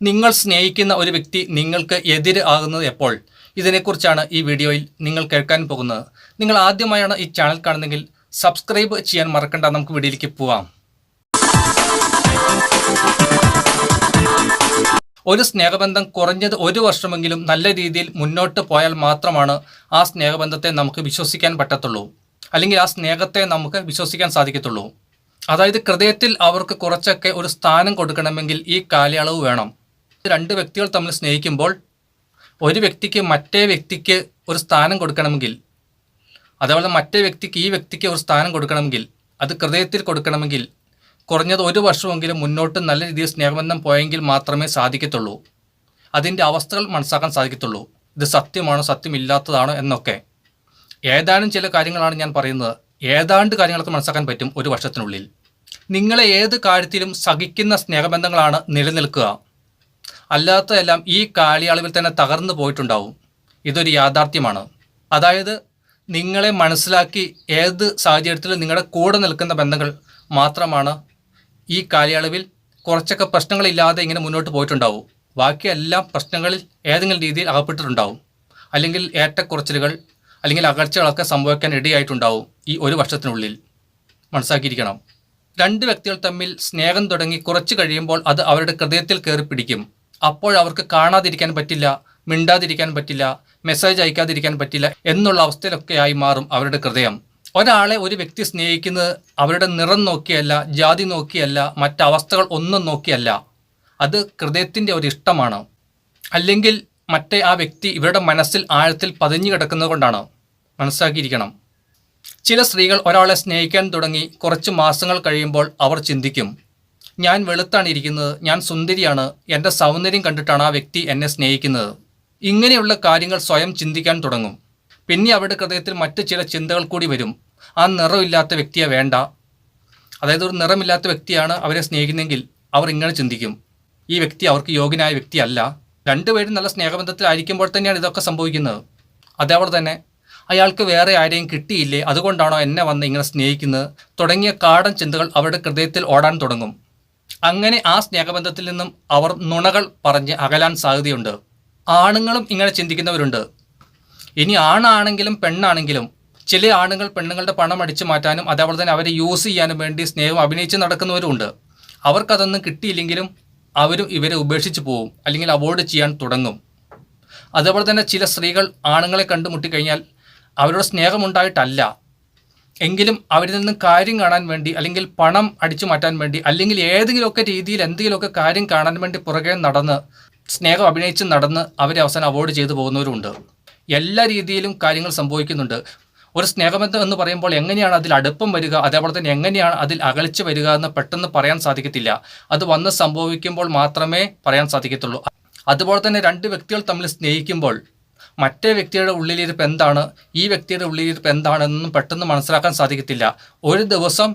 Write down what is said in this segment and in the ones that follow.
നിങ്ങൾ സ്നേഹിക്കുന്ന ഒരു വ്യക്തി നിങ്ങൾക്ക് എതിര് ആകുന്നത് എപ്പോൾ? ഇതിനെക്കുറിച്ചാണ് ഈ വീഡിയോയിൽ നിങ്ങൾ കേൾക്കാൻ പോകുന്നത്. നിങ്ങൾ ആദ്യമായാണ് ഈ ചാനൽ കാണുന്നതെങ്കിൽ സബ്സ്ക്രൈബ് ചെയ്യാൻ മറക്കണ്ട. നമുക്ക് വീഡിയോയിലേക്ക് പോവാം. ഒരു സ്നേഹബന്ധം കുറഞ്ഞത് ഒരു വർഷമെങ്കിലും നല്ല രീതിയിൽ മുന്നോട്ട് പോയാൽ മാത്രമാണ് ആ സ്നേഹബന്ധത്തെ നമുക്ക് വിശ്വസിക്കാൻ പറ്റത്തുള്ളൂ. അല്ലെങ്കിൽ ആ സ്നേഹത്തെ നമുക്ക് വിശ്വസിക്കാൻ സാധിക്കത്തുള്ളൂ. അതായത് ഹൃദയത്തിൽ അവർക്ക് കുറച്ചൊക്കെ ഒരു സ്ഥാനം കൊടുക്കണമെങ്കിൽ ഈ കാലയളവ് വേണം. രണ്ട് വ്യക്തികൾ തമ്മിൽ സ്നേഹിക്കുമ്പോൾ ഒരു വ്യക്തിക്ക് മറ്റേ വ്യക്തിക്ക് ഒരു സ്ഥാനം കൊടുക്കണമെങ്കിൽ അതേപോലെ മറ്റേ വ്യക്തിക്ക് ഈ വ്യക്തിക്ക് ഒരു സ്ഥാനം കൊടുക്കണമെങ്കിൽ അത് ഹൃദയത്തിൽ കൊടുക്കണമെങ്കിൽ കുറഞ്ഞത് ഒരു വർഷമെങ്കിലും മുന്നോട്ട് നല്ല രീതിയിൽ സ്നേഹബന്ധം പോയെങ്കിൽ മാത്രമേ സാധിക്കത്തുള്ളൂ. അതിന്റെ അവസ്ഥകൾ മനസ്സിലാക്കാൻ സാധിക്കത്തുള്ളൂ. ഇത് സത്യമാണോ സത്യമില്ലാത്തതാണോ എന്നൊക്കെ. ഏതാനും ചില കാര്യങ്ങളാണ് ഞാൻ പറയുന്നത്. ഏതാണ്ട് കാര്യങ്ങളൊക്കെ മനസ്സിലാക്കാൻ പറ്റും ഒരു വർഷത്തിനുള്ളിൽ. നിങ്ങളെ ഏത് കാര്യത്തിലും സഹിക്കുന്ന സ്നേഹബന്ധങ്ങളാണ് നിലനിൽക്കുക. അല്ലാത്തതെല്ലാം ഈ കാലയളവിൽ തന്നെ തകർന്നു പോയിട്ടുണ്ടാവും. ഇതൊരു യാഥാർത്ഥ്യമാണ്. അതായത് നിങ്ങളെ മനസ്സിലാക്കി ഏത് സാഹചര്യത്തിലും നിങ്ങളുടെ കൂടെ നിൽക്കുന്ന ബന്ധങ്ങൾ മാത്രമാണ് ഈ കാലയളവിൽ കുറച്ചൊക്കെ പ്രശ്നങ്ങളില്ലാതെ ഇങ്ങനെ മുന്നോട്ട് പോയിട്ടുണ്ടാവും. ബാക്കിയെല്ലാം പ്രശ്നങ്ങളിൽ ഏതെങ്കിലും രീതിയിൽ അകപ്പെട്ടിട്ടുണ്ടാവും. അല്ലെങ്കിൽ ഏറ്റക്കുറച്ചിലുകൾ അല്ലെങ്കിൽ അകർച്ചകളൊക്കെ സംഭവിക്കാൻ ഇടയായിട്ടുണ്ടാവും ഈ ഒരു വർഷത്തിനുള്ളിൽ. മനസ്സാക്കിയിരിക്കണം രണ്ട് വ്യക്തികൾ തമ്മിൽ സ്നേഹം തുടങ്ങി കുറച്ച് കഴിയുമ്പോൾ അത് അവരുടെ ഹൃദയത്തിൽ കയറി പിടിക്കും. അപ്പോൾ അവർക്ക് കാണാതിരിക്കാൻ പറ്റില്ല മിണ്ടാതിരിക്കാൻ പറ്റില്ല മെസ്സേജ് അയക്കാതിരിക്കാൻ പറ്റില്ല എന്നുള്ള അവസ്ഥയിലൊക്കെയായി മാറും അവരുടെ ഹൃദയം. ഒരാളെ ഒരു വ്യക്തി സ്നേഹിക്കുന്നത് അവരുടെ നിറം നോക്കിയല്ല ജാതി നോക്കിയല്ല മറ്റവസ്ഥകൾ ഒന്നും നോക്കിയല്ല. അത് ഹൃദയത്തിന്റെ ഒരു ഇഷ്ടമാണ്. അല്ലെങ്കിൽ മറ്റേ ആ വ്യക്തി ഇവരുടെ മനസ്സിൽ ആഴത്തിൽ പതിഞ്ഞു കിടക്കുന്നത് കൊണ്ടാണ്. മനസ്സാക്കിയിരിക്കണം ചില സ്ത്രീകൾ ഒരാളെ സ്നേഹിക്കാൻ തുടങ്ങി കുറച്ച് മാസങ്ങൾ കഴിയുമ്പോൾ അവർ ചിന്തിക്കും ഞാൻ വെളുത്താണ് ഇരിക്കുന്നത് ഞാൻ സുന്ദരിയാണ് എന്റെ സൗന്ദര്യം കണ്ടിട്ടാണ് ആ വ്യക്തി എന്നെ സ്നേഹിക്കുന്നത്. ഇങ്ങനെയുള്ള കാര്യങ്ങൾ സ്വയം ചിന്തിക്കാൻ തുടങ്ങും. പിന്നെ അവരുടെ ഹൃദയത്തിൽ മറ്റ് ചില ചിന്തകൾ കൂടി വരും. ആ നിറമില്ലാത്ത വ്യക്തിയെ വേണ്ട. അതായത് ഒരു നിറമില്ലാത്ത വ്യക്തിയാണ് അവരെ സ്നേഹിക്കുന്നതെങ്കിൽ അവർ ഇങ്ങനെ ചിന്തിക്കും. ഈ വ്യക്തി അവർക്ക് യോഗ്യനായ വ്യക്തിയല്ല. രണ്ടുപേരും നല്ല സ്നേഹബന്ധത്തിലായിരിക്കുമ്പോൾ തന്നെയാണ് ഇതൊക്കെ സംഭവിക്കുന്നത്. അതേപോലെ തന്നെ അയാൾക്ക് വേറെ ആരെയും കിട്ടിയില്ലേ അതുകൊണ്ടാണോ എന്നെ വന്ന് ഇങ്ങനെ സ്നേഹിക്കുന്നത്? തുടങ്ങിയ കാടൻ ചിന്തകൾ അവരുടെ ഹൃദയത്തിൽ ഓടാൻ തുടങ്ങും. അങ്ങനെ ആ സ്നേഹബന്ധത്തിൽ നിന്നും അവർ നുണകൾ പറഞ്ഞ് അകലാൻ സാധ്യതയുണ്ട്. ആണുങ്ങളും ഇങ്ങനെ ചിന്തിക്കുന്നവരുണ്ട്. ഇനി ആണാണെങ്കിലും പെണ്ണാണെങ്കിലും ചില ആണുങ്ങൾ പെണ്ണുങ്ങളുടെ പണം അടിച്ചു മാറ്റാനും അതേപോലെ തന്നെ അവരെ യൂസ് ചെയ്യാനും വേണ്ടി സ്നേഹം അഭിനയിച്ച് നടക്കുന്നവരുമുണ്ട് അവർക്കതൊന്നും കിട്ടിയില്ലെങ്കിലും അവരും ഇവരെ ഉപേക്ഷിച്ച് പോവും അല്ലെങ്കിൽ അവോയ്ഡ് ചെയ്യാൻ തുടങ്ങും. അതേപോലെ തന്നെ ചില സ്ത്രീകൾ ആണുങ്ങളെ കണ്ടുമുട്ടിക്കഴിഞ്ഞാൽ അവരുടെ സ്നേഹമുണ്ടായിട്ടല്ല എങ്കിലും അവരിൽ നിന്ന് കാര്യം കാണാൻ വേണ്ടി അല്ലെങ്കിൽ പണം അടിച്ചു മാറ്റാൻ വേണ്ടി അല്ലെങ്കിൽ ഏതെങ്കിലുമൊക്കെ രീതിയിൽ എന്തെങ്കിലുമൊക്കെ കാര്യം കാണാൻ വേണ്ടി പുറകെ നടന്ന് സ്നേഹം അഭിനയിച്ച് നടന്ന് അവരെ അവസാനം അവോയ്ഡ് ചെയ്തു പോകുന്നവരുമുണ്ട്. എല്ലാ രീതിയിലും കാര്യങ്ങൾ സംഭവിക്കുന്നുണ്ട്. ഒരു സ്നേഹബന്ധം എന്ന് പറയുമ്പോൾ എങ്ങനെയാണ് അതിൽ അടുപ്പം വരിക അതേപോലെ തന്നെ എങ്ങനെയാണ് അതിൽ അകലിച്ച് വരിക എന്ന് പെട്ടെന്ന് പറയാൻ സാധിക്കത്തില്ല. അത് വന്ന് സംഭവിക്കുമ്പോൾ മാത്രമേ പറയാൻ സാധിക്കത്തുള്ളൂ. അതുപോലെ തന്നെ രണ്ട് വ്യക്തികൾ തമ്മിൽ സ്നേഹിക്കുമ്പോൾ മറ്റേ വ്യക്തിയുടെ ഉള്ളിലിരിപ്പ് എന്താണ്? ഈ വ്യക്തിയുടെ ഉള്ളിലിരിപ്പ് എന്താണെന്നും പെട്ടെന്ന് മനസ്സിലാക്കാൻ സാധിക്കത്തില്ല. ഒരു ദിവസം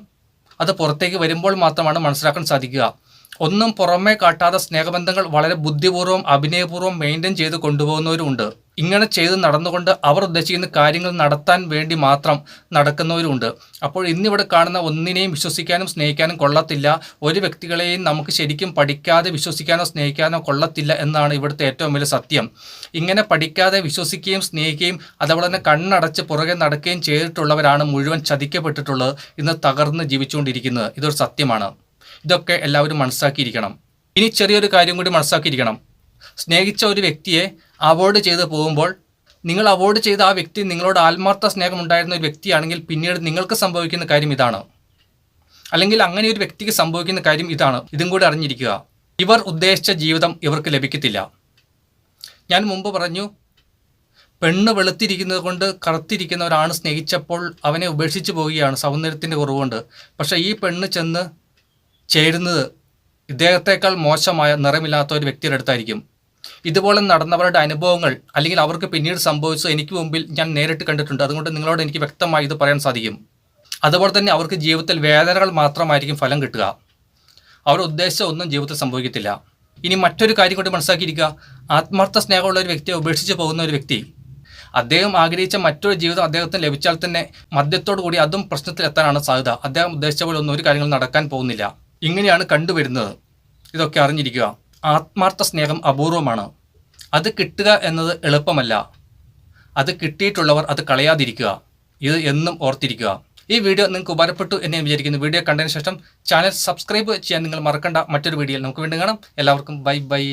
അത് പുറത്തേക്ക് വരുമ്പോൾ മാത്രമാണ് മനസ്സിലാക്കാൻ സാധിക്കുക. ഒന്നും പുറമേ കാട്ടാതെ സ്നേഹബന്ധങ്ങൾ വളരെ ബുദ്ധിപൂർവം അഭിനയപൂർവം മെയിന്റെയിൻ ചെയ്ത് കൊണ്ടുപോകുന്നവരുമുണ്ട്. ഇങ്ങനെ ചെയ്ത് നടന്നുകൊണ്ട് അവർ ഉദ്ദേശിക്കുന്ന കാര്യങ്ങൾ നടത്താൻ വേണ്ടി മാത്രം നടക്കുന്നവരുണ്ട്. അപ്പോൾ ഇന്നിവിടെ കാണുന്ന ഒന്നിനെയും വിശ്വസിക്കാനും സ്നേഹിക്കാനും കൊള്ളത്തില്ല. ഒരു വ്യക്തികളെയും നമുക്ക് ശരിക്കും പഠിക്കാതെ വിശ്വസിക്കാനോ സ്നേഹിക്കാനോ കൊള്ളത്തില്ല എന്നാണ് ഇവിടുത്തെ ഏറ്റവും വലിയ സത്യം. ഇങ്ങനെ പഠിക്കാതെ വിശ്വസിക്കുകയും സ്നേഹിക്കുകയും അതുപോലെ തന്നെ കണ്ണടച്ച് പുറകെ നടക്കുകയും ചെയ്തിട്ടുള്ളവരാണ് മുഴുവൻ ചതിക്കപ്പെട്ടിട്ടുള്ളത് ഇന്ന് തകർന്ന് ജീവിച്ചുകൊണ്ടിരിക്കുന്നത്. ഇതൊരു സത്യമാണ്. ഇതൊക്കെ എല്ലാവരും മനസ്സാക്കിയിരിക്കണം ഇനി ചെറിയൊരു കാര്യം കൂടി മനസ്സാക്കിയിരിക്കണം സ്നേഹിച്ച ഒരു വ്യക്തിയെ അവോയ്ഡ് ചെയ്ത് പോകുമ്പോൾ നിങ്ങൾ അവോയ്ഡ് ചെയ്ത ആ വ്യക്തി നിങ്ങളോട് ആത്മാർത്ഥ സ്നേഹം ഉണ്ടായിരുന്ന ഒരു വ്യക്തിയാണെങ്കിൽ പിന്നീട് നിങ്ങൾക്ക് സംഭവിക്കുന്ന കാര്യം ഇതാണ്. അല്ലെങ്കിൽ അങ്ങനെ ഒരു വ്യക്തിക്ക് സംഭവിക്കുന്ന കാര്യം ഇതാണ്. ഇതും കൂടി അറിഞ്ഞിരിക്കുക. ഇവർ ഉദ്ദേശിച്ച ജീവിതം ഇവർക്ക് ലഭിക്കത്തില്ല. ഞാൻ മുമ്പ് പറഞ്ഞു പെണ്ണ് വെളുത്തിരിക്കുന്നത് കൊണ്ട് കറുത്തിരിക്കുന്ന ഒരാണ് സ്നേഹിച്ചപ്പോൾ അവനെ ഉപേക്ഷിച്ച് പോവുകയാണ് സൗന്ദര്യത്തിന്റെ കുറവുകൊണ്ട്. പക്ഷേ ഈ പെണ്ണ് ചെന്ന് ചേരുന്നത് ഇദ്ദേഹത്തേക്കാൾ മോശമായ നിറമില്ലാത്ത ഒരു വ്യക്തിയുടെ അടുത്തായിരിക്കും. ഇതുപോലെ നടന്നവരുടെ അനുഭവങ്ങൾ അല്ലെങ്കിൽ അവർക്ക് പിന്നീട് സംഭവിച്ചത് എനിക്ക് മുമ്പിൽ ഞാൻ നേരിട്ട് കണ്ടിട്ടുണ്ട്. അതുകൊണ്ട് നിങ്ങളോട് എനിക്ക് വ്യക്തമായി ഇത് പറയാൻ സാധിക്കും. അതുപോലെ തന്നെ അവർക്ക് ജീവിതത്തിൽ വേദനകൾ മാത്രമായിരിക്കും ഫലം കിട്ടുക. അവർ ഉദ്ദേശിച്ച ഒന്നും ജീവിതത്തിൽ സംഭവിക്കത്തില്ല. ഇനി മറ്റൊരു കാര്യം കൊണ്ട് മനസ്സിലാക്കിയിരിക്കുക. ആത്മാർത്ഥ സ്നേഹമുള്ള ഒരു വ്യക്തിയെ ഉപേക്ഷിച്ച് പോകുന്ന ഒരു വ്യക്തി. അദ്ദേഹം ആഗ്രഹിച്ച മറ്റൊരു ജീവിതം അദ്ദേഹത്തിന് ലഭിച്ചാൽ തന്നെ മദ്യത്തോടു കൂടി അതും പ്രശ്നത്തിൽ എത്താനാണ് സാധ്യത. അദ്ദേഹം ഉദ്ദേശിച്ച പോലെ ഒന്നും ഒരു കാര്യങ്ങൾ നടക്കാൻ പോകുന്നില്ല. ഇങ്ങനെയാണ് കണ്ടുവരുന്നത്. ഇതൊക്കെ അറിഞ്ഞിരിക്കുക. ആത്മാർത്ഥ സ്നേഹം അപൂർവമാണ്. അത് കിട്ടുക എന്നത് എളുപ്പമല്ല. അത് കിട്ടിയിട്ടുള്ളവർ അത് കളയാതിരിക്കുക. ഇത് എന്നും ഓർത്തിരിക്കുക. ഈ വീഡിയോ നിങ്ങൾക്ക് ഉപകാരപ്പെട്ടു എന്ന് ഞാൻ വിചാരിക്കുന്നു. വീഡിയോ കണ്ടതിന് ശേഷം ചാനൽ സബ്സ്ക്രൈബ് ചെയ്യാൻ നിങ്ങൾ മറക്കണ്ട. മറ്റൊരു വീഡിയോയിൽ നമുക്ക് വീണ്ടും കാണാം. എല്ലാവർക്കും ബൈ ബൈ.